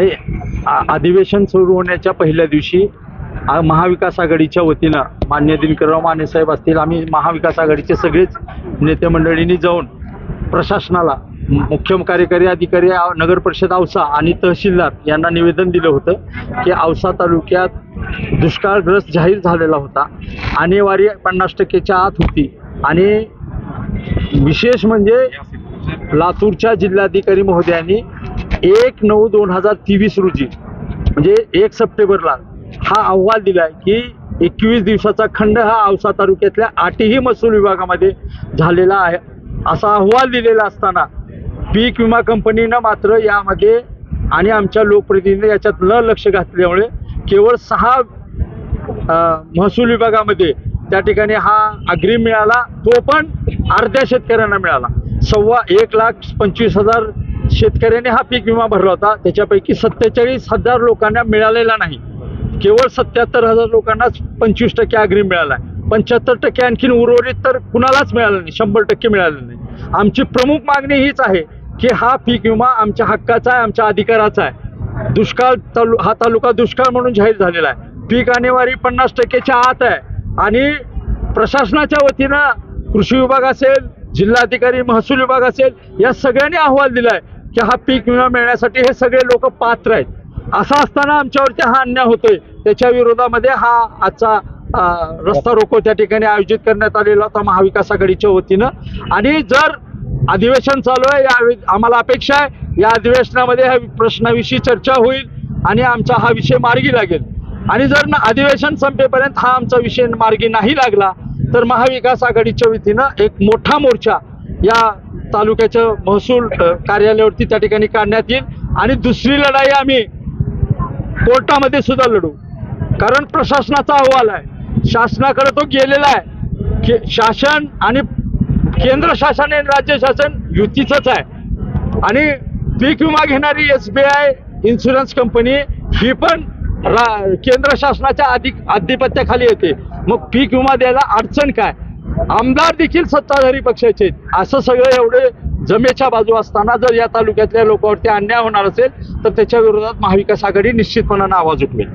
नाही अधिवेशन सुरू होण्याच्या पहिल्या दिवशी महाविकास आघाडीच्या वतीनं मान्य दिनकरराव मानेसाहेब असतील आम्ही महाविकास आघाडीचे सगळेच नेते मंडळींनी जाऊन प्रशासनाला मुख्य कार्यकारी अधिकारी नगर परिषद औसा आणि तहसीलदार यांना निवेदन दिलं होतं की औसा तालुक्यात दुष्काळग्रस्त जाहीर झालेला होता. आणेवारी पन्नास टक्केच्या आत होती. आणि विशेष म्हणजे लातूरच्या जिल्हाधिकारी महोदयांनी एक नऊ दोन हजार तेवीस रोजी म्हणजे एक सप्टेंबरला हा अहवाल दिलाय की एकवीस दिवसाचा खंड हा औसा तालुक्यातल्या आठही महसूल विभागामध्ये झालेला आहे. असा अहवाल दिलेला असताना पीक विमा कंपनीनं मात्र यामध्ये आणि आमच्या लोकप्रतिनिधी याच्यात न लक्ष घातल्यामुळे केवळ सहा महसूल विभागामध्ये त्या ठिकाणी हा अग्रिम मिळाला तो पण अर्ध्या शेतकऱ्यांना मिळाला. सव्वा एक लाख पंचवीस हजार शेतकऱ्यांनी हा पीक विमा भरला होता. त्याच्यापैकी सत्तेचाळीस हजार लोकांना मिळालेला नाही. केवळ सत्याहत्तर हजार लोकांनाच पंचवीस टक्के अग्रिम मिळाला आहे. पंच्याहत्तर टक्के आणखीन उर्वरित तर कुणालाच मिळालं नाही. शंभर टक्के मिळालं नाही. आमची प्रमुख मागणी हीच आहे की हा पीक विमा आमच्या हक्काचा आहे आमच्या अधिकाराचा आहे. दुष्काळ तालु हा तालुका दुष्काळ म्हणून जाहीर झालेला आहे. पीक आणेवारी पन्नास टक्केच्या आत आहे. आणि प्रशासनाच्या वतीनं कृषी विभाग असेल जिल्हाधिकारी महसूल विभाग असेल या सगळ्यांनी अहवाल दिलाय. की हा पीक विमा मिळण्यासाठी हे सगळे लोक पात्र आहेत. असं असताना आमच्यावरती हा अन्याय होतोय. त्याच्या विरोधामध्ये हा आजचा रस्ता रोको त्या ठिकाणी आयोजित करण्यात आलेला होता महाविकास आघाडीच्या वतीनं. आणि जर अधिवेशन चालू आहे या आम्हाला अपेक्षा आहे या अधिवेशनामध्ये ह्या प्रश्नाविषयी चर्चा होईल आणि आमचा हा विषय मार्गी लागेल. आणि जर ना अधिवेशन संपेपर्यंत हा आमचा विषय मार्गी नाही लागला तर महाविकास आघाडीच्या वतीनं एक मोठा मोर्चा या तालुक्याच्या महसूल कार्यालयावरती त्या ठिकाणी काढण्यात येईल. आणि दुसरी लढाई आम्ही कोर्टामध्ये सुद्धा लढू. कारण प्रशासनाचा अहवाल आहे. शासनाकडे तो गेलेला आहे. शासन आणि केंद्र शासन आणि राज्य शासन युतीचंच आहे. आणि पीक विमा घेणारी S B I insurance company ही पण रा- केंद्र शासनाच्या अधिक आधिपत्याखाली येते. मग पीक विमा द्यायला अडचण काय? आमदार देखील सत्ताधारी पक्षाचे असं सगळं एवढे जमेच्या बाजू असताना जर या तालुक्यातल्या लोकांवरती अन्याय होणार असेल तर त्याच्या विरोधात महाविकास आघाडी निश्चितपणानं आवाज उठवेल.